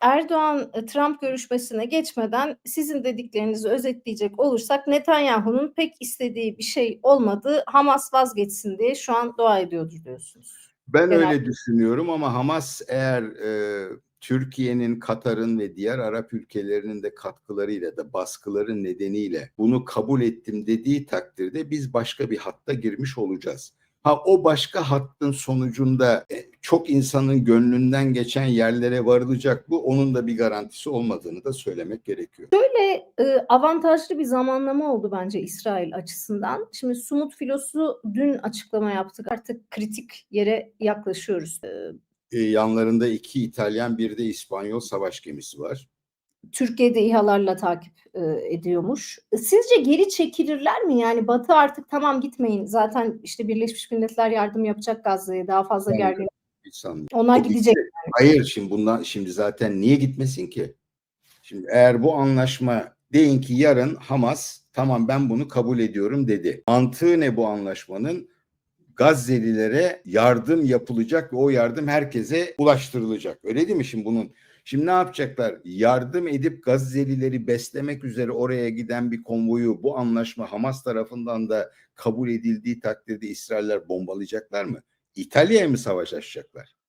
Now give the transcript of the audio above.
Erdoğan-Trump görüşmesine geçmeden sizin dediklerinizi özetleyecek olursak Netanyahu'nun pek istediği bir şey olmadı. Hamas vazgeçsin diye şu an dua ediyordur diyorsunuz. Ben Genel- öyle düşünüyorum ama Hamas eğer e, Türkiye'nin, Katar'ın ve diğer Arap ülkelerinin de katkılarıyla da baskıların nedeniyle bunu kabul ettim dediği takdirde biz başka bir hatta girmiş olacağız. Ha o başka hattın sonucunda e, çok insanın gönlünden geçen yerlere varılacak bu. Onun da bir garantisi olmadığını da söylemek gerekiyor. Böyle e, avantajlı bir zamanlama oldu bence İsrail açısından. Şimdi Sumut Filosu dün açıklama yaptık. Artık kritik yere yaklaşıyoruz. E, E, yanlarında iki İtalyan, bir de İspanyol savaş gemisi var. Türkiye'de İHA'larla takip e, ediyormuş. Sizce geri çekilirler mi? Yani Batı artık tamam gitmeyin. Zaten işte Birleşmiş Milletler yardım yapacak Gazze'ye. Daha fazla Sanmıyorum. gergin. Hiç sanmıyorum. Onlar O gidecek. gitti. Hayır şimdi bundan şimdi zaten niye gitmesin ki? Şimdi eğer bu anlaşma deyin ki yarın Hamas tamam ben bunu kabul ediyorum dedi. Mantığı ne bu anlaşmanın? Gazze'lilere yardım yapılacak ve o yardım herkese ulaştırılacak. Öyle değil mi şimdi bunun? Şimdi ne yapacaklar? Yardım edip Gazze'lileri beslemek üzere oraya giden bir konvoyu bu anlaşma Hamas tarafından da kabul edildiği takdirde İsrailler bombalayacaklar mı? İtalya'ya mı savaş açacaklar?